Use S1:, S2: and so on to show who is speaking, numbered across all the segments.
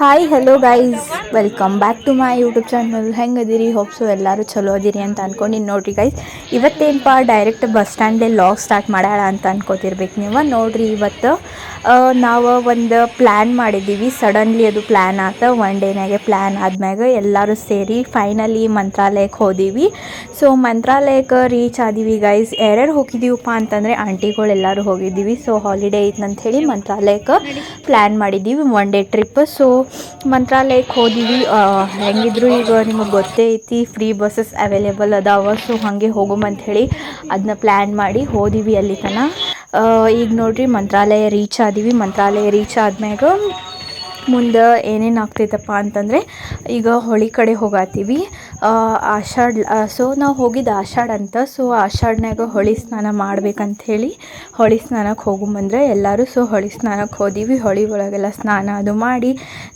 S1: Hi hello guys Welcome back to my YouTube channel ಹೆಂಗದಿರಿ? ಹೋಪ್ಸು ಎಲ್ಲರೂ ಚಲೋ ಅದಿರಿ ಅಂತ ಅನ್ಕೊಂಡಿನಿ ನೋಡ್ರಿ ಗೈಸ್ ಇವತ್ತೇನಪ್ಪ ಡೈರೆಕ್ಟ್ ಬಸ್ ಸ್ಟ್ಯಾಂಡೇ ಲಾಗ್ ಸ್ಟಾರ್ಟ್ ಮಾಡ್ಯಾಳ ಅಂತ ಅನ್ಕೋತಿರ್ಬೇಕು ನೀವು. ನೋಡ್ರಿ ಇವತ್ತು ನಾವು ಒಂದು ಪ್ಲ್ಯಾನ್ ಮಾಡಿದ್ದೀವಿ. ಸಡನ್ಲಿ ಅದು ಪ್ಲ್ಯಾನ್ ಆತ ಒನ್ ಡೇನಾಗೆ ಪ್ಲ್ಯಾನ್ ಆದ್ಮ್ಯಾಗ ಎಲ್ಲರೂ ಸೇರಿ ಫೈನಲಿ ಮಂತ್ರಾಲಯಕ್ಕೆ ಹೋದೀವಿ. ಸೊ ಮಂತ್ರಾಲಯಕ್ಕೆ ರೀಚ್ ಆದೀವಿ ಗೈಸ್ ಯಾರ್ಯಾರು ಹೋಗಿದ್ದೀವಪ್ಪ ಅಂತಂದರೆ ಆಂಟಿಗಳು ಎಲ್ಲರೂ ಹೋಗಿದ್ದೀವಿ. ಸೊ ಹಾಲಿಡೇ ಐತೆ ಅಂತ ಹೇಳಿ ಮಂತ್ರಾಲಯಕ್ಕೆ ಪ್ಲ್ಯಾನ್ ಮಾಡಿದ್ದೀವಿ ಒನ್ ಡೇ ಟ್ರಿಪ್ ಸೊ ಮಂತ್ರಾಲಯಕ್ಕೆ ಹೋದೀವಿ. ಆ, ಹೆಂಗಿದ್ರು ಈಗ ನಿಮಗೆ ಗೊತ್ತೇ ಐತಿ ಫ್ರೀ ಬಸ್ಸಸ್ ಅವೈಲೇಬಲ್ ಅದಾವ. ಸೊ ಹಾಗೆ ಹೋಗುಮಂತ ಹೇಳಿ ಅದನ್ನ ಪ್ಲ್ಯಾನ್ ಮಾಡಿ ಹೋದಿವಿ ಅಲ್ಲಿ ತನ. ಈಗ ನೋಡ್ರಿ ಮಂತ್ರಾಲಯ ರೀಚ್ ಆದೀವಿ. ಮಂತ್ರಾಲಯ ರೀಚ್ ಆದ್ಮ್ಯಾಗ ಮುಂದೆ ಏನೇನು ಆಗ್ತೈತಪ್ಪ ಅಂತಂದರೆ ಈಗ ಹೊಳಿ ಕಡೆ ಹೋಗತ್ತೀವಿ ಆಷಾಢ ಸೊ ನಾವು ಹೋಗಿದ್ದು ಆಷಾಢ ಅಂತ. ಸೊ ಆಷಾಢನ್ಯಾಗ ಹೊಳಿ ಸ್ನಾನ ಮಾಡ್ಬೇಕಂಥೇಳಿ ಹೊಳಿ ಸ್ನಾನಕ್ಕೆ ಹೋಗುಂಬಂದ್ರೆ ಎಲ್ಲರೂ. ಸೊ ಹೊಳಿ ಸ್ನಾನಕ್ಕೆ ಹೋದೀವಿ. ಹೊಳಿ ಒಳಗೆಲ್ಲ ಸ್ನಾನ ಅದು ಮಾಡಿ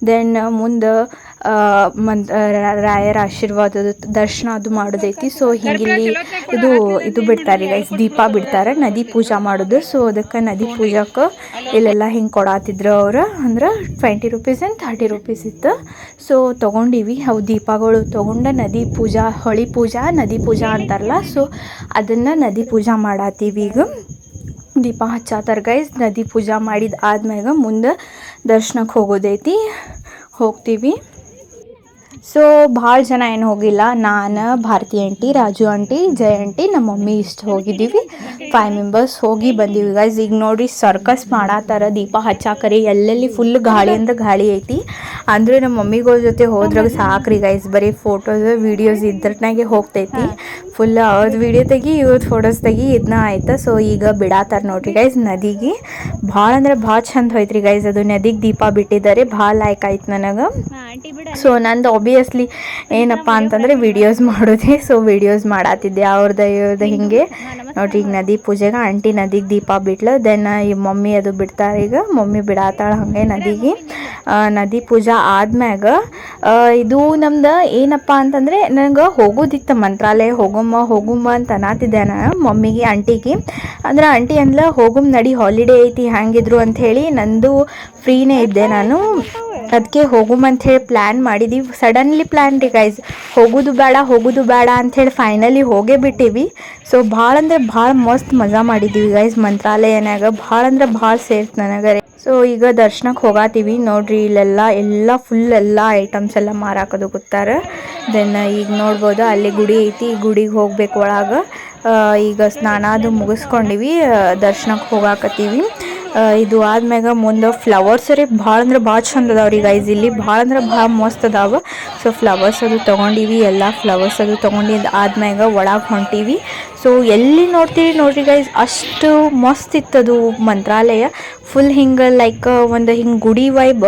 S1: ದೆನ್ ಮುಂದೆ ಮಂತ್ ರಾಯರ ಆಶೀರ್ವಾದದ ದರ್ಶನ ಅದು ಮಾಡೋದೈತಿ. ಸೊ ಹಿಂಗಿಲ್ಲಿ ಇದು ಇದು ಬಿಡ್ತಾರೆ ಗೈಸ್ ದೀಪ ಬಿಡ್ತಾರೆ. ನದಿ ಪೂಜಾ ಮಾಡೋದು. ಸೊ ಅದಕ್ಕೆ ನದಿ ಪೂಜಾಕ್ಕೆ ಇಲ್ಲೆಲ್ಲ ಹಿಂಗೆ ಕೊಡಾತಿದ್ರು ಅವ್ರು. ಅಂದ್ರೆ twenty rupees and thirty rupees ಇತ್ತು. ಸೊ ತೊಗೊಂಡಿವಿ. ಅವು ದೀಪಗಳು ತೊಗೊಂಡು ನದಿ ಪೂಜಾ, ಹೊಳಿ ಪೂಜಾ, ನದಿ ಪೂಜಾ ಅಂತಾರಲ್ಲ. ಸೊ ಅದನ್ನು ನದಿ ಪೂಜಾ ಮಾಡತ್ತೀವಿ ಈಗ. ದೀಪ ಹಚ್ಚಾತಾರ ಗೈಸ್ ನದಿ ಪೂಜಾ ಮಾಡಿದ ಆದ್ಮ್ಯಾಗ ಮುಂದೆ ದರ್ಶನಕ್ಕೆ ಹೋಗೋದೈತಿ. ಹೋಗ್ತೀವಿ. ಸೊ ಭಾಳ ಜನ ಏನು ಹೋಗಿಲ್ಲ. ನಾನು Bharathi aunty Raju aunty Jaya aunty ನಮ್ಮ ಮಮ್ಮಿ ಇಷ್ಟು ಹೋಗಿದ್ದೀವಿ. ಫೈವ್ ಮೆಂಬರ್ಸ್ ಹೋಗಿ ಬಂದೀವಿ ಗೈಸ್ ಈಗ ನೋಡಿ ಸರ್ಕಸ್ ಮಾಡತ್ತಾರ ದೀಪ ಹಚ್ಚಾಕರಿ ಎಲ್ಲೆಲ್ಲಿ ಫುಲ್ ಗಾಳಿ ಅಂದ್ರೆ ಗಾಳಿ ಐತಿ. ಅಂದರೆ ನಮ್ಮ ಮಮ್ಮಿಗಳ ಜೊತೆ ಹೋದ್ರಾಗ ಸಾಕ್ರಿ ಗೈಸ್ ಬರೀ ಫೋಟೋಸ್ ವೀಡಿಯೋಸ್ ಇದ್ರನಾಗೆ ಹೋಗ್ತೈತಿ. ಫುಲ್ ಅವ್ರದ್ದು ವೀಡಿಯೋ ತೆಗಿ ಇವ್ರದ್ದು ಫೋಟೋಸ್ ತೆಗಿ ಇದನ್ನ ಆಯ್ತಾ. ಸೊ ಈಗ ಬಿಡಾತಾರ ನೋಡ್ರಿ ಗೈಸ್ ನದಿಗೆ. ಭಾಳ ಅಂದ್ರೆ ಭಾಳ ಚಂದ ಹೋಯ್ತ್ರಿ ಗೈಸ್ ಅದು ನದಿಗೆ ದೀಪ ಬಿಟ್ಟಿದ್ದಾರೆ. ಭಾಳ ಲೈಕ್ ಆಯ್ತು ನನಗೆ. ಸೊ ನಂದು ಒಬಿಯಸ್ಲಿ ಏನಪ್ಪ ಅಂತಂದರೆ ವಿಡಿಯೋಸ್ ಮಾಡೋದೆ ಸೊ ವಿಡಿಯೋಸ್ ಮಾಡಾತಿದ್ದೆ ಅವ್ರದ್ದು ಇವ್ರದ್ದು ಹಿಂಗೆ. ನೋಡ್ರಿ ಈಗ ನದಿ ಪೂಜೆಗೆ ಆಂಟಿ ನದಿಗೆ ದೀಪ ಬಿಟ್ಲು ದೆನ್ ಈ ಮಮ್ಮಿ ಅದು ಬಿಡ್ತಾರೆ ಈಗ ಮಮ್ಮಿ ಬಿಡಾತಾಳ ಹಾಗೆ ನದಿಗೆ. ನದಿ ಪೂಜಾ ಆದ್ಮ್ಯಾಗ ಇದು ನಮ್ದು ಏನಪ್ಪ ಅಂತಂದರೆ ನನಗೆ ಹೋಗೋದಿತ್ತು ಮಂತ್ರಾಲಯ ಹೋಗಮ್ಮ ಹೋಗುಮ್ಮ ಅಂತ ಅನ್ನತಿದ್ದೆ ನಾನು ಮಮ್ಮಿಗೆ ಆಂಟಿಗೆ. ಅಂದ್ರೆ ಆಂಟಿ ಅಂದ್ಲ ಹೋಗುಮ್ ನಡಿ ಹಾಲಿಡೇ ಐತಿ ಹ್ಯಾಂಗಿದ್ರು ಅಂತ ಹೇಳಿ ನಂದು ಫ್ರೀನೇ ಇದ್ದೆ ನಾನು. ಅದಕ್ಕೆ ಹೋಗುಮಂತ ಹೇಳಿ ಪ್ಲ್ಯಾನ್ ಮಾಡಿದ್ದೀವಿ ಸಡನ್ಲಿ ಪ್ಲ್ಯಾನ್ ರೀ ಗೈಸ್ ಹೋಗೋದು ಬೇಡ ಹೋಗೋದು ಬೇಡ ಅಂಥೇಳಿ ಫೈನಲಿ ಹೋಗೇ ಬಿಟ್ಟಿವಿ. ಸೊ ಭಾಳ ಅಂದ್ರೆ ಭಾಳ ಮಸ್ತ್ ಮಜಾ ಮಾಡಿದ್ದೀವಿ ಗೈಸ್ ಮಂತ್ರಾಲಯನಾಗ ಭಾಳ ಅಂದ್ರೆ ಭಾಳ ಸೇರ್ತು ನನಗೆ ಸೊ ಈಗ ದರ್ಶನಕ್ಕೆ ಹೋಗಾತೀವಿ. ನೋಡ್ರಿ ಇಲ್ಲೆಲ್ಲ ಎಲ್ಲ ಫುಲ್ ಎಲ್ಲ ಐಟಮ್ಸ್ ಎಲ್ಲ ಮಾರಾಕೋದು ಗೊತ್ತಾರ. ದೆನ್ ಈಗ ನೋಡ್ಬೋದು ಅಲ್ಲಿ ಗುಡಿ ಐತಿ. ಈ ಗುಡಿಗೆ ಹೋಗ್ಬೇಕು ಒಳಗೆ. ಈಗ ಸ್ನಾನ ಅದು ಮುಗಿಸ್ಕೊಂಡಿವಿ. ದರ್ಶನಕ್ಕೆ ಹೋಗಾಕತ್ತೀವಿ. ಇದು ಆದ್ಮ್ಯಾಗ ಮುಂದೆ ಫ್ಲವರ್ಸ್ ರೀ. ಭಾಳ ಅಂದ್ರೆ ಭಾಳ ಚಂದ ಅದಾವ ರೀ ಗೈಸ್ ಇಲ್ಲಿ ಭಾಳ ಅಂದ್ರೆ ಭಾಳ ಮಸ್ತ್ ಅದಾವ. ಸೊ ಫ್ಲವರ್ಸ್ ಅದು ತೊಗೊಂಡಿವಿ, ಎಲ್ಲ ಫ್ಲವರ್ಸ್ ಅದು ತೊಗೊಂಡಿದ್ದು ಆದ್ಮ್ಯಾಗ ಒಳಗೆ ಹೊಂಟೀವಿ. ಸೊ ಎಲ್ಲಿ ನೋಡ್ತೀವಿ ನೋಡ್ರಿ ಗೈಸ್ ಅಷ್ಟು ಮಸ್ತ್ ಇತ್ತದು ಮಂತ್ರಾಲಯ. ಫುಲ್ ಹಿಂಗೆ ಲೈಕ್ ಒಂದು ಹಿಂಗೆ ಗುಡಿ ವೈಬ್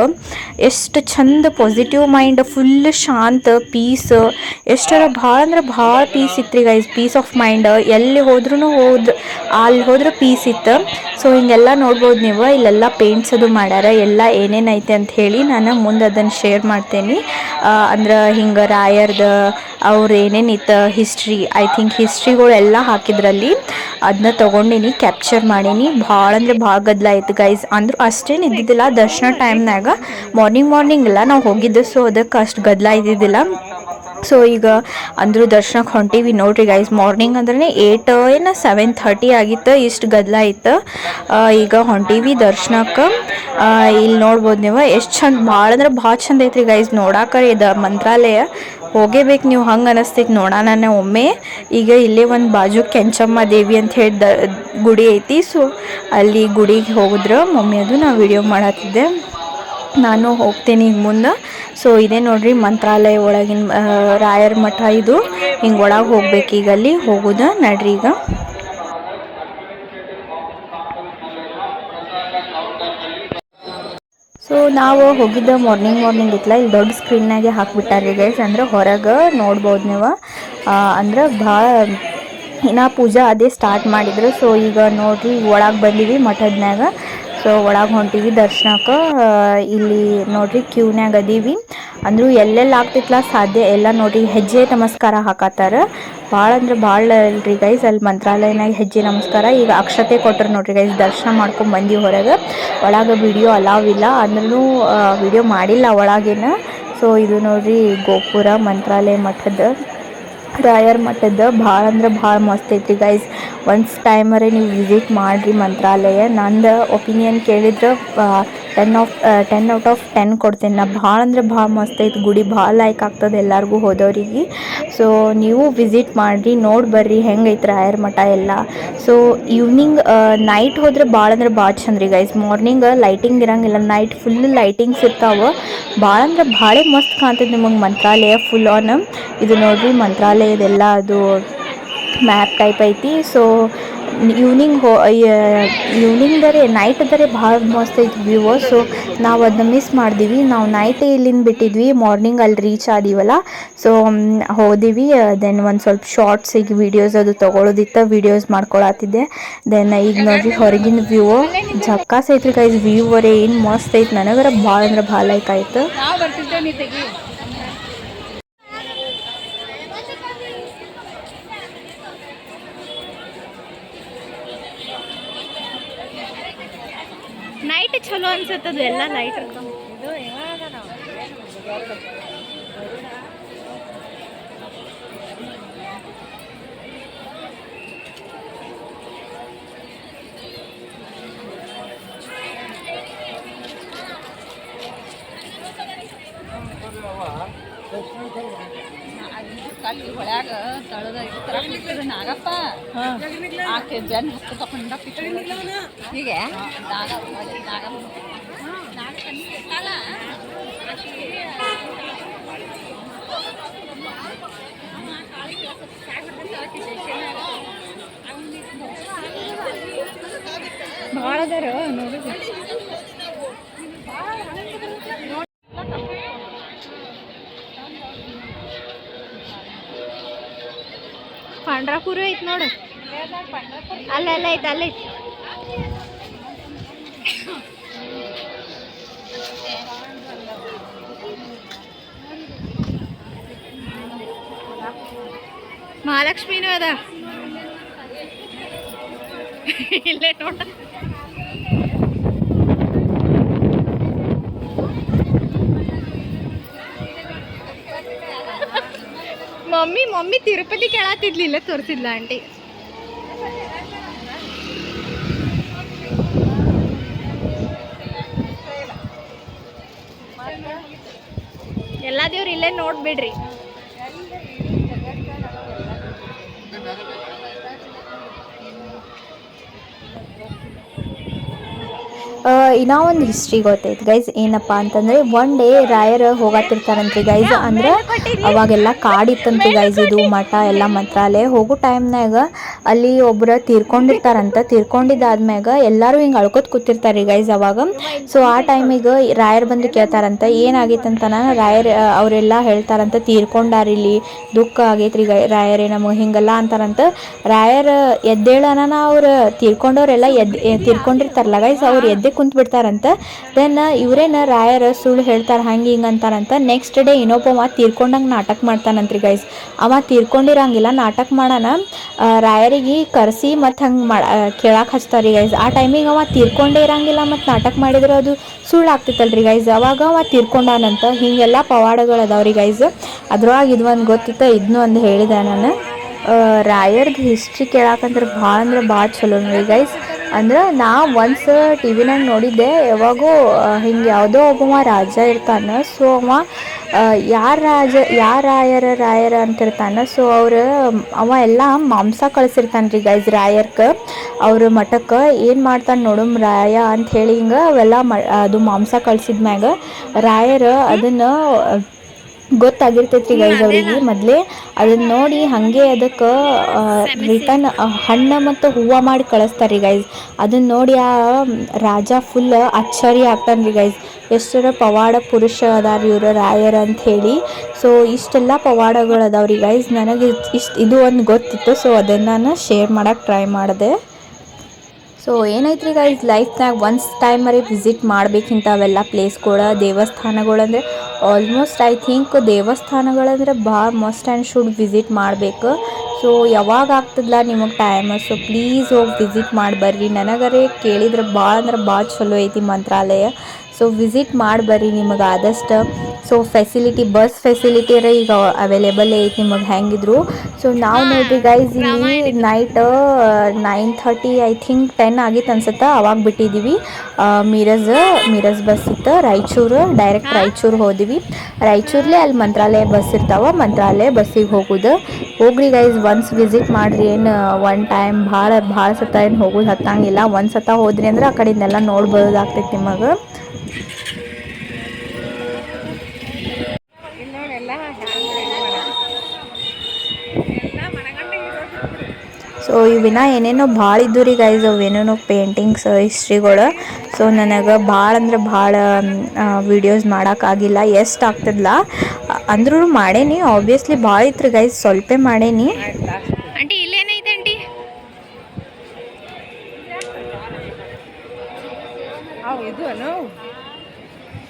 S1: ಎಷ್ಟು ಚಂದ ಪಾಸಿಟಿವ್ ಮೈಂಡ್ ಫುಲ್ ಶಾಂತ ಪೀಸ್ ಎಷ್ಟರ ಭಾಳ ಅಂದ್ರೆ ಭಾಳ ಪೀಸ್ ಇತ್ತು ರೀ ಗೈಸ್ ಪೀಸ್ ಆಫ್ ಮೈಂಡ್ ಎಲ್ಲಿ ಹೋದ್ರೂ ಹೋದ್ರೆ ಅಲ್ಲಿ ಹೋದ್ರೆ ಪೀಸ್ ಇತ್ತು. ಸೊ ಹಿಂಗೆಲ್ಲ ನೋಡ್ಬೋದು ನೀವು. ಇಲ್ಲೆಲ್ಲ ಪೇಂಟ್ಸ್ ಅದು ಮಾಡ್ಯಾರ. ಎಲ್ಲ ಏನೇನು ಐತೆ ಅಂತ ಹೇಳಿ ನಾನು ಮುಂದೆ ಅದನ್ನು ಶೇರ್ ಮಾಡ್ತೇನೆ. ಅಂದ್ರೆ ಹಿಂಗೆ ರಾಯರ್ದು ಅವ್ರು ಏನೇನಿತ್ತು ಹಿಸ್ಟ್ರಿ ಐ ಥಿಂಕ್ ಹಿಸ್ಟ್ರಿಗಳು ಎಲ್ಲ ಹಾಕಿದ್ರಲ್ಲಿ. ಅದನ್ನ ತೊಗೊಂಡಿನಿ ಕ್ಯಾಪ್ಚರ್ ಮಾಡೀನಿ. ಭಾಳ ಅಂದ್ರೆ ಭಾಳ ಗದ್ದಲ ಗೈಸ್ ಅಂದ್ರೆ ಅಷ್ಟೇನು ಇದ್ದಿದ್ದಿಲ್ಲ. ದರ್ಶನ ಟೈಮ್ನಾಗ ಮಾರ್ನಿಂಗ್ ಮಾರ್ನಿಂಗ್ ಎಲ್ಲ ನಾವು ಹೋಗಿದ್ದು. ಸೊ ಅದಕ್ಕೆ ಅಷ್ಟು ಗದ್ದಲ ಇದ್ದಿದ್ದಿಲ್ಲ. ಸೊ ಈಗ ಅಂದರೂ ದರ್ಶನಕ್ಕೆ ಹೊಂಟೀವಿ ನೋಡ್ರಿ ಗೈಸ್ ಮಾರ್ನಿಂಗ್ ಅಂದ್ರೆ ಏಟ್ ಏನು ಸೆವೆನ್ ಥರ್ಟಿ ಆಗಿತ್ತು, ಇಷ್ಟು ಗದ್ದಲ ಇತ್ತು. ಈಗ ಹೊಂಟೀವಿ ದರ್ಶನಕ್ಕೆ. ಇಲ್ಲಿ ನೋಡ್ಬೋದು ನೀವು, ಎಷ್ಟು ಚಂದ, ಭಾಳ ಅಂದ್ರೆ ಭಾಳ ಚಂದ ಐತ್ರಿ ಗೈಸ್ ನೋಡಾಕ ಇದು ಮಂತ್ರಾಲಯ. ಹೋಗೇಬೇಕು ನೀವು, ಹಂಗೆ ಅನಿಸ್ತೈತಿ ನೋಡೋಣ ಒಮ್ಮೆ. ಈಗ ಇಲ್ಲೇ ಒಂದು ಬಾಜು ಕೆಂಚಮ್ಮ ದೇವಿ ಅಂತ ಹೇಳಿ ದ, ಗುಡಿ ಐತಿ. ಸೊ ಅಲ್ಲಿ ಗುಡಿಗೆ ಹೋಗಿದ್ರೆ ಮಮ್ಮಿ ಅದು ನಾ ವಿಡಿಯೋ ಮಾಡತ್ತಿದ್ದೆ ನಾನು ಹೋಗ್ತೇನೆ ಈಗ ಮುಂದೆ. ಸೊ ಇದೇ ನೋಡ್ರಿ ಮಂತ್ರಾಲಯ ಒಳಗಿನ ರಾಯರ್ ಮಠ ಇದು. ಹಿಂಗೆ ಒಳಗೆ ಹೋಗ್ಬೇಕು ಈಗ ಅಲ್ಲಿ. ಹೋಗುದ ನಡ್ರಿ ಈಗ. ಸೊ ನಾವು ಹೋಗಿದ್ದ ಮಾರ್ನಿಂಗ್ ಮಾರ್ನಿಂಗ್ ಇತ್ತಲ್ಲ ಇಲ್ಲಿ ದೊಡ್ಡ ಸ್ಕ್ರೀನ್ನಾಗೆ ಹಾಕ್ಬಿಟ್ಟಾರೆ ಗೈಸ್ ಅಂದ್ರೆ ಹೊರಗೆ ನೋಡ್ಬೋದು ನೀವು. ಅಂದ್ರೆ ಭಾಳ ಇನ್ನ ಪೂಜಾ ಅದೇ ಸ್ಟಾರ್ಟ್ ಮಾಡಿದ್ರು. ಸೊ ಈಗ ನೋಡ್ರಿ, ಒಳಗೆ ಬಂದಿವಿ ಮಠದ್ನ್ಯಾಗ. ಸೊ ಒಳಗೆ ಹೊಂಟೀವಿ ದರ್ಶನಕ್ಕೆ. ಇಲ್ಲಿ ನೋಡ್ರಿ ಕ್ಯೂನ್ಯಾಗ ಅದೀವಿ. ಅಂದರೂ ಎಲ್ಲೆಲ್ಲಿ ಆಗ್ತಿತ್ಲ ಸಾಧ್ಯ ಎಲ್ಲ ನೋಡ್ರಿ ಹೆಜ್ಜೆ ನಮಸ್ಕಾರ ಹಾಕತ್ತಾರ. ಭಾಳ ಅಂದ್ರೆ ಭಾಳ ಅಲ್ರಿ ಗೈಸ್ ಅಲ್ಲಿ ಮಂತ್ರಾಲಯನಾಗ ಹೆಜ್ಜೆ ನಮಸ್ಕಾರ. ಈಗ ಅಕ್ಷತೆ ಕೊಟ್ಟರು ನೋಡ್ರಿ ಗೈಸ್ ದರ್ಶನ ಮಾಡ್ಕೊಂಡು ಬಂದಿ ಹೊರಗೆ. ಒಳಗೆ ವಿಡಿಯೋ ಅಲಾವ್ ಇಲ್ಲ. ಅಂದ್ರೂ ವಿಡಿಯೋ ಮಾಡಿಲ್ಲ ಒಳಗೇನ. ಸೊ ಇದು ನೋಡ್ರಿ ಗೋಪುರ ಮಂತ್ರಾಲಯ ಮಠದ ರಾಯರ ಮಠದ ಭಾಳ ಅಂದ್ರೆ ಭಾಳ ಮಸ್ತ್ ಐತಿ ಗೈಸ್ ಒನ್ಸ್ ಟೈಮರೇ ನೀವು ವಿಸಿಟ್ ಮಾಡಿರಿ ಮಂತ್ರಾಲಯ. ನಂದು ಒಪಿನಿಯನ್ ಕೇಳಿದ್ರೆ ten of ten out of ten ಕೊಡ್ತೀನಿ. ನಾ ಭಾಳ ಅಂದ್ರೆ ಭಾಳ ಮಸ್ತ್ ಐತೆ ಗುಡಿ, ಭಾಳ ಲೈಕ್ ಆಗ್ತದೆ ಎಲ್ಲರಿಗೂ ಹೋದವ್ರಿಗೆ. ಸೊ ನೀವು ವಿಸಿಟ್ ಮಾಡಿರಿ, ನೋಡಿ ಬರ್ರಿ ಹೆಂಗೈತೆ ರಾಯರ್ ಮಠ ಎಲ್ಲ. ಸೊ ಈವ್ನಿಂಗ್ ನೈಟ್ ಹೋದ್ರೆ ಭಾಳ ಅಂದ್ರೆ ಭಾಳ ಚಂದ ಗೈಸ್ ಮಾರ್ನಿಂಗ್ ಲೈಟಿಂಗ್ ಇರಂಗಿಲ್ಲ. ನೈಟ್ ಫುಲ್ ಲೈಟಿಂಗ್ಸ್ ಇರ್ತಾವೆ. ಭಾಳ ಅಂದ್ರೆ ಭಾಳ ಮಸ್ತ್ ಕಾಣ್ತದೆ ನಿಮಗೆ ಮಂತ್ರಾಲಯ ಫುಲ್ ಆನ್ ಇದು ನೋಡಿರಿ ಮಂತ್ರಾಲಯದೆಲ್ಲ ಅದು ಮ್ಯಾಪ್ ಟೈಪ್ ಐತಿ. ಸೊ ಈವ್ನಿಂಗ್ ಹೋ ಈವ್ನಿಂಗ್ ಬರೀ ನೈಟ್ ಬರೀ ಭಾಳ ಮಸ್ತ್ ಐತಿ ವ್ಯೂ ಸೊ ನಾವು ಅದನ್ನ ಮಿಸ್ ಮಾಡಿದ್ವಿ ನಾವು ನೈಟೇ ಇಲ್ಲಿಂದ ಬಿಟ್ಟಿದ್ವಿ ಮಾರ್ನಿಂಗ್ ಅಲ್ಲಿ ರೀಚ್ ಆದೀವಲ್ಲ ಸೊ ಹೋದಿವಿ ದೆನ್ ಒಂದು ಸ್ವಲ್ಪ ಶಾರ್ಟ್ಸ್ ಈಗ ವೀಡಿಯೋಸ್ ಅದು ತೊಗೊಳೋದಿತ್ತು ವೀಡಿಯೋಸ್ ಮಾಡ್ಕೊಳತ್ತಿದ್ದೆ ದೆನ್ ಈಗ ನೋಡ್ರಿ ಹೊರಗಿನ ವ್ಯೂ ಜಕ್ಕಾಸ್ ಐತ್ರಿ ಗೈಸ್ ವ್ಯೂ ವರೆ ಏನು ಮಸ್ತ್ ಐತಿ ನನಗರ ಭಾಳ ಅಂದ್ರೆ ಭಾಳ ಲೈಕ್ ಆಯ್ತು
S2: ನಾವು ಬರ್ತಿದ್ದೆ ನೀ ತೆಗಿ
S1: ನೈಟ್ ಚಲೋ ಅದು ಎಲ್ಲ ಲೈಟ್ ಇರ್ತಾವ
S2: ಇವಾಗ ಹೊಳ್ಯಾಗ ತಳದ ಇದು ತರ ನಾಗಪ್ಪ. ಆಕೆ ಜನ ಹತ್ತು ತಕೊಂಡ ಹೀಗೆ ನಾಗಪ್ಪ ನಾಗ
S1: ಪಾಂಡ್ರಾಪುರ ಐತೆ ನೋಡು. ಅಲ್ಲ ಅಲ್ಲ ಐತಿ ಅಲ್ಲ ಮಹಾಲಕ್ಷ್ಮೀನು ಮಹಾಲಕ್ಷ್ಮಿನೂ ಅದ. ಇಲ್ಲೇ ನೋಡ. ಮಮ್ಮಿ ಮಮ್ಮಿ ತಿರುಪತಿ ಕೇಳತ್ತಿದ್ಲಿಲ್ಲ ತೋರಿಸಿದ್ಲ ಆಂಟಿ. ಎಲ್ಲ ದೇವ್ರು ಇಲ್ಲೇ ನೋಡ್ಬಿಡ್ರಿ. ಇನ್ನ ಒಂದು ಹಿಸ್ಟ್ರಿ ಗೊತ್ತೈತೆ. ಗೈಸ್ ಏನಪ್ಪ ಅಂತಂದ್ರೆ ಒನ್ ಡೇ ರಾಯರ್ ಹೋಗತ್ತಿರ್ತಾರಂತ್ರಿ ಗೈಸ್ ಅಂದ್ರೆ ಅವಾಗೆಲ್ಲ ಕಾಡಿತ್ತಂತ್ರಿ ಗೈಸ್ ಇದು ಮಠ ಎಲ್ಲ ಮಂತ್ರಾಲಯ ಹೋಗೋ ಟೈಮ್ನಾಗ ಅಲ್ಲಿ ಒಬ್ರ ತೀರ್ಕೊಂಡಿರ್ತಾರಂತ. ತೀರ್ಕೊಂಡಿದ್ದಾದ್ಮ್ಯಾಗ ಎಲ್ಲರೂ ಹಿಂಗೆ ಅಳ್ಕೊತ ಕೂತಿರ್ತಾರೆ ಗೈಸ್ ಅವಾಗ. ಸೊ ಆ ಟೈಮಿಗೆ ರಾಯರ್ ಬಂದು ಕೇಳ್ತಾರಂತ. ಏನಾಗೈತಂತನ ರಾಯರ್ ಆ, ಅವರೆಲ್ಲ ಹೇಳ್ತಾರಂತ ತೀರ್ಕೊಂಡಾರ ಇಲ್ಲಿ. ದುಃಖ ಆಗೈತ್ರಿ ಗೈ ರಾಯರೇ ನಮಗೆ ಹಿಂಗೆಲ್ಲ ಅಂತಾರಂತ. ರಾಯರ್ ಎದ್ದೇಳನ ಅವ್ರು ತೀರ್ಕೊಂಡವ್ರೆಲ್ಲ ಎದ್ ತೀರ್ಕೊಂಡಿರ್ತಾರಲ್ಲ ಗೈಸ್ ಅವ್ರು ಎದ್ದೆ ಕುಂತ್ ಬಿಡ್ತಾರಂತ ದೆನ್ ಇವರೇನ ರಾಯರ ಸುಳ್ಳು ಹೇಳ್ತಾರ, ಹಂಗೆ ಹಿಂಗೆ ಅಂತಾರಂತ. ನೆಕ್ಸ್ಟ್ ಡೇ ಇನ್ನೊಬ್ಬವ ತೀರ್ಕೊಂಡಂಗೆ ನಾಟಕ ಮಾಡ್ತಾನಂತ್ರಿ ಗೈಸ್ ಅವ ತೀರ್ಕೊಂಡಿರಂಗಿಲ್ಲ, ನಾಟಕ ಮಾಡೋಣ. ರಾಯರಿಗೆ ಕರೆಸಿ ಮತ್ತು ಹಂಗೆ ಮಾಡ ಕೇಳಕ್ಕೆ ಹಚ್ತಾರ್ರಿ ಗೈಸ್ ಆ ಟೈಮಿಗೆ ಅವ ತೀರ್ಕೊಂಡೇ ಇರಂಗಿಲ್ಲ ಮತ್ತು ನಾಟಕ ಮಾಡಿದ್ರೆ ಅದು ಸುಳ್ಳು ಆಗ್ತಿತ್ತಲ್ರಿ ಗೈಸ್ ಅವಾಗ ಅವ ತೀರ್ಕೊಂಡಾನಂತ. ಹಿಂಗೆಲ್ಲ ಪವಾಡಗಳು ಅದಾವ್ರಿ ಗೈಸ್ ಅದ್ರೊಳಗೆ ಇದು ಒಂದು ಗೊತ್ತಿತ್ತ ಇದನ್ನು ಒಂದು ಹೇಳಿದೆ ನಾನು. ರಾಯರ್ದು ಹಿಸ್ಟ್ರಿ ಕೇಳಾಕಂದ್ರೆ ಭಾಳ ಅಂದ್ರೆ ಭಾಳ ಚಲೋ ನೋಡಿ ಗೈಸ್ ಅಂದ್ರೆ ನಾ ಒನ್ಸ್ ಟಿ ವಿನಾಗ ನೋಡಿದ್ದೆ, ಯಾವಾಗೂ ಹಿಂಗೆ ಯಾವುದೋ ಒಬ್ಬವ ರಾಜ ಇರ್ತಾನೆ. ಸೊ ಅವ ಯಾರ ರಾಜ, ಯಾರ ರಾಯರ ರಾಯರ ಅಂತಿರ್ತಾನೆ. ಸೊ ಅವ್ರು, ಅವ ಎಲ್ಲ ಮಾಂಸ ಕಳ್ಸಿರ್ತಾನೆ ರೀ ಗೈಸ್ ರಾಯರ್ಕ. ಅವ್ರ ಮಠಕ್ಕೆ ಏನು ಮಾಡ್ತಾನೆ ನೋಡಮ್ ರಾಯ ಅಂತ ಹೇಳಿ ಹಿಂಗೆ ಅವೆಲ್ಲ ಮ, ಅದು ಮಾಂಸ ಕಳ್ಸಿದ ಮ್ಯಾಗ ರಾಯರ ಅದನ್ನು ಗೊತ್ತಾಗಿರ್ತೈತ್ರಿ ಗೈಸ್ ಅವ್ರಿಗೆ ಮೊದಲೇ. ಅದನ್ನ ನೋಡಿ ಹಾಗೆ ಅದಕ್ಕೆ ರಿಟರ್ನ್ ಹಣ್ಣು ಮತ್ತು ಹೂವ ಮಾಡಿ ಕಳಿಸ್ತಾರೆ ಗೈಸ್ ಅದನ್ನ ನೋಡಿ ಆ ರಾಜ ಫುಲ್ ಅಚ್ಚರಿ ಆಗ್ತಾನೆ ರೀ ಗೈಸ್ ಎಷ್ಟರ ಪವಾಡ ಪುರುಷ ಅದಾರ ಇವರು ರಾಯರ ಅಂತ ಹೇಳಿ. ಸೊ ಇಷ್ಟೆಲ್ಲ ಪವಾಡಗಳು ಅದಾವ್ರಿ ಗೈಸ್ ನನಗೆ ಇಷ್ಟು ಇದು ಒಂದು ಗೊತ್ತಿತ್ತು. ಸೊ ಅದನ್ನು ನಾನು ಶೇರ್ ಮಾಡೋಕ್ಕೆ ಟ್ರೈ ಮಾಡಿದೆ. ಸೊ ಏನೈತ್ರಿ ಗೈಸ್ ಲೈಫ್ನಾಗ ಒನ್ಸ್ ಟೈಮರಿ ವಿಸಿಟ್ ಮಾಡ್ಬೇಕಿಂತವೆಲ್ಲ ಪ್ಲೇಸ್ಗಳ ದೇವಸ್ಥಾನಗಳು ಅಂದರೆ ಆಲ್ಮೋಸ್ಟ್ ಐ ಥಿಂಕ್ ದೇವಸ್ಥಾನಗಳಂದ್ರೆ ಭಾಳ ಮಸ್ಟ್ ಆ್ಯಂಡ್ ಶುಡ್ ವಿಸಿಟ್ ಮಾಡಬೇಕು. ಸೊ ಯಾವಾಗ ಆಗ್ತದಲ್ಲ ನಿಮಗೆ ಟೈಮ್ ಸೊ ಪ್ಲೀಸ್ ಹೋಗಿ ವಿಸಿಟ್ ಮಾಡಿ ಬರ್ರಿ ನನಗರೆ ಕೇಳಿದ್ರೆ ಭಾಳ ಅಂದ್ರೆ ಭಾಳ ಚಲೋ ಐತಿ ಮಂತ್ರಾಲಯ. ಸೊ ವಿಸಿಟ್ ಮಾಡಿ ಬರ್ರಿ ನಿಮಗೆ ಆದಷ್ಟು. ಸೊ ಫೆಸಿಲಿಟಿ ಬಸ್ ಫೆಸಿಲಿಟಿ ಈಗ ಅವೈಲೇಬಲ್ ಐತಿ ನಿಮಗೆ ಹೆಂಗಿದ್ರು ಸೊ ನಾವು ನೋಡ್ರಿ ಗೈಸ್ ಇಲ್ಲಿ night nine thirty I think ten ಆಗಿತ್ತು ಅನ್ಸುತ್ತೆ ಅವಾಗ ಬಿಟ್ಟಿದ್ದೀವಿ ಮೀರಜ್ ಮಿರಜ್ ಮಿರಜ್ ಬಸ್ ಇತ್ತು ರಾಯಚೂರು ಡೈರೆಕ್ಟ್ ರಾಯಚೂರು ಹೋದಿವಿ. ರಾಯಚೂರ್ಲೆ ಅಲ್ಲಿ ಮಂತ್ರಾಲಯ ಬಸ್ ಇರ್ತಾವ ಮಂತ್ರಾಲಯ ಬಸ್ಸಿಗೆ ಹೋಗೋದು. ಹೋಗ್ರಿ ಗೈಸ್ ಒನ್ಸ್ ವಿಸಿಟ್ ಮಾಡ್ರಿ ಏನು ಒನ್ ಟೈಮ್ ಭಾಳ ಭಾಳ ಸತ ಏನು ಹೋಗೋದು ಹತ್ತಂಗಿಲ್ಲ. ಒಂದು ಸತ ಹೋದ್ರಿ ಅಂದ್ರೆ ಆ ಕಡೆಯಿಂದೆಲ್ಲ ನೋಡ್ಬೋದಾಗ್ತೈತಿ ನಿಮಗೆ. ಇವಿನ ಏನೇನೋ ಭಾಳ ಇದ್ದು ರೀ ಗೈಸ್ ಅವು ಏನೇನೋ ಪೇಂಟಿಂಗ್ಸ್ ಹಿಸ್ಟ್ರಿಗಳು ಸೊ ನನಗೆ ಭಾಳ ಅಂದ್ರೆ ಭಾಳ ವಿಡಿಯೋಸ್ ಮಾಡೋಕ್ಕಾಗಿಲ್ಲ ಎಷ್ಟು ಆಗ್ತದಲ್ಲ ಅಂದ್ರೂ ಮಾಡೇನಿ. ಆಬ್ವಿಯಸ್ಲಿ ಭಾಳ ಇತ್ತು ಗೈಸ್ ಸ್ವಲ್ಪ ಮಾಡೇನಿ.
S3: ಆಂಟಿ ಇಲ್ಲೇನೈತೆ ಆಂಟಿ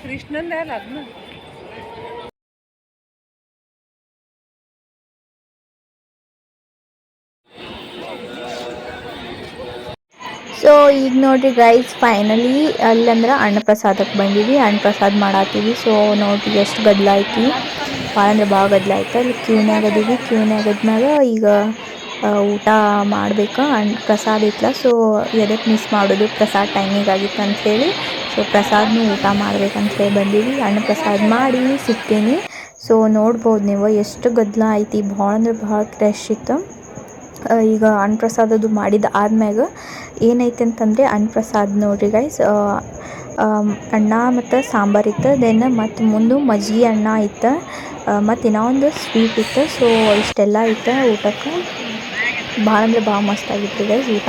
S4: ಕೃಷ್ಣಂದ
S1: ಸೊ ಈಗ ನೋಡ್ರಿ ಗೈಸ್ ಫೈನಲಿ ಅಲ್ಲಂದ್ರೆ ಅಣ್ಣ ಪ್ರಸಾದಕ್ಕೆ ಬಂದೀವಿ. ಅನ್ನಪ್ರಸಾದ ಮಾಡತ್ತೀವಿ ಸೊ ನೋಡ್ರಿ ಎಷ್ಟು ಬದಲಾಯ್ತಿ ಭಾಳ ಅಂದ್ರೆ ಭಾಳ ಬದಲಾಯ್ತು ಐತೆ ಅಲ್ಲಿ ಕ್ಯೂನ್ ಅದೀವಿ. ಕ್ಯೂನ್ಯಾಗ ಆದ್ಮ್ಯಾಗ ಈಗ ಊಟ ಮಾಡ್ಬೇಕು. ಅಣ್ಣ ಪ್ರಸಾದ ಇತ್ತಲ್ಲ ಸೊ ಎದಕ್ಕೆ ಮಿಸ್ ಮಾಡೋದು? ಪ್ರಸಾದ ಟೈಮಿಗೆ ಆಗಿತ್ತು ಅಂಥೇಳಿ ಸೊ ಪ್ರಸಾದನೂ ಊಟ ಮಾಡ್ಬೇಕಂತ ಹೇಳಿ ಬಂದೀವಿ. ಅಣ್ಣ ಪ್ರಸಾದ ಮಾಡಿ ಸಿಗ್ತೀನಿ. ಸೊ ನೋಡ್ಬೋದು ನೀವು ಎಷ್ಟು ಗದ್ದಲ ಐತಿ ಭಾಳ ಅಂದ್ರೆ ಭಾಳ ಕ್ರಶ್ ಇತ್ತು. ಈಗ ಅನ್ನಪ್ರಸಾದದ್ದು ಮಾಡಿದ ಆದ್ಮ್ಯಾಗ ಏನೈತೆ ಅಂತಂದರೆ ಅನ್ನಪ್ರಸಾದ ನೋಡಿರಿ ಗೈಸ್ ಅನ್ನ ಮತ್ತು ಸಾಂಬಾರು ಇತ್ತು ದೆನ್ ಮತ್ತು ಮುಂದೆ ಮಜ್ಜಿಗೆ ಅನ್ನ ಇತ್ತು ಮತ್ತು ಇನ್ನೂ ಒಂದು ಸ್ವೀಟ್ ಇತ್ತು ಸೊ ಇಷ್ಟೆಲ್ಲ ಇತ್ತು ಊಟಕ್ಕೆ. ಭಾಳ ಅಂದ್ರೆ ಭಾಳ ಮಸ್ತಾಗಿತ್ತು ಗೈಸ್ ಊಟ.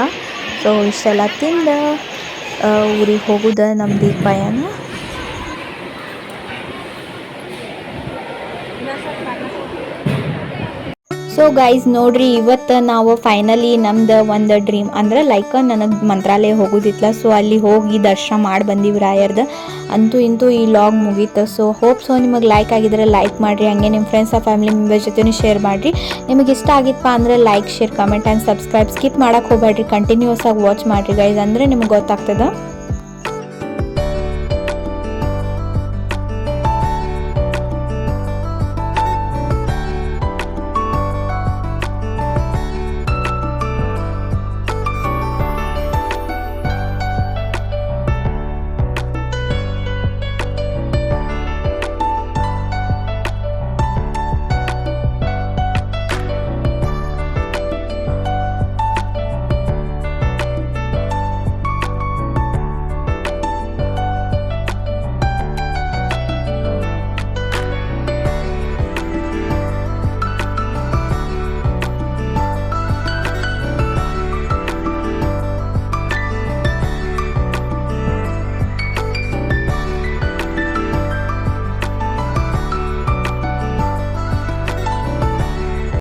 S1: ಸೊ ಇಷ್ಟೆಲ್ಲ ತಿಂದು ಊರಿಗೆ ಹೋಗೋದು ನಮ್ಮ ಪಯಣ ಸೊ ಗೈಸ್ ನೋಡ್ರಿ, ಇವತ್ತು ನಾವು ಫೈನಲಿ ನಮ್ದು ಒಂದು ಡ್ರೀಮ್ ಅಂದ್ರೆ ಲೈಕ್ ನನಗೆ ಮಂತ್ರಾಲಯ ಹೋಗೋದಿತ್ತಲ್ಲ ಸೊ ಅಲ್ಲಿ ಹೋಗಿ ದರ್ಶನ ಮಾಡಿ ಬಂದಿವಿ ರಾಯರ್ದು. ಅಂತೂ ಇಂತೂ ಈ ಲಾಗ್ ಮುಗೀತು. ಸೊ ಹೋಪ್ ಸೊ ನಿಮಗೆ ಲೈಕ್ ಆಗಿದ್ರೆ ಲೈಕ್ ಮಾಡಿರಿ. ಹಂಗೆ ನಿಮ್ಮ ಫ್ರೆಂಡ್ಸ್ ಆ ಫ್ಯಾಮಿಲಿ ಮೆಂಬರ್ಸ್ ಜೊತೆ ಶೇರ್ ಮಾಡಿರಿ. ನಿಮಗೆ ಇಷ್ಟ ಆಗಿತ್ತಪ್ಪ ಅಂದ್ರೆ like share comment and subscribe skip ಮಾಡೋಕೆ ಹೋಗ್ಬೇಡ್ರಿ. ಕಂಟಿನ್ಯೂಸ್ ಆಗಿ ವಾಚ್ ಮಾಡಿರಿ ಗೈಸ್ ಅಂದರೆ ನಿಮ್ಗೆ ಗೊತ್ತಾಗ್ತದೆ.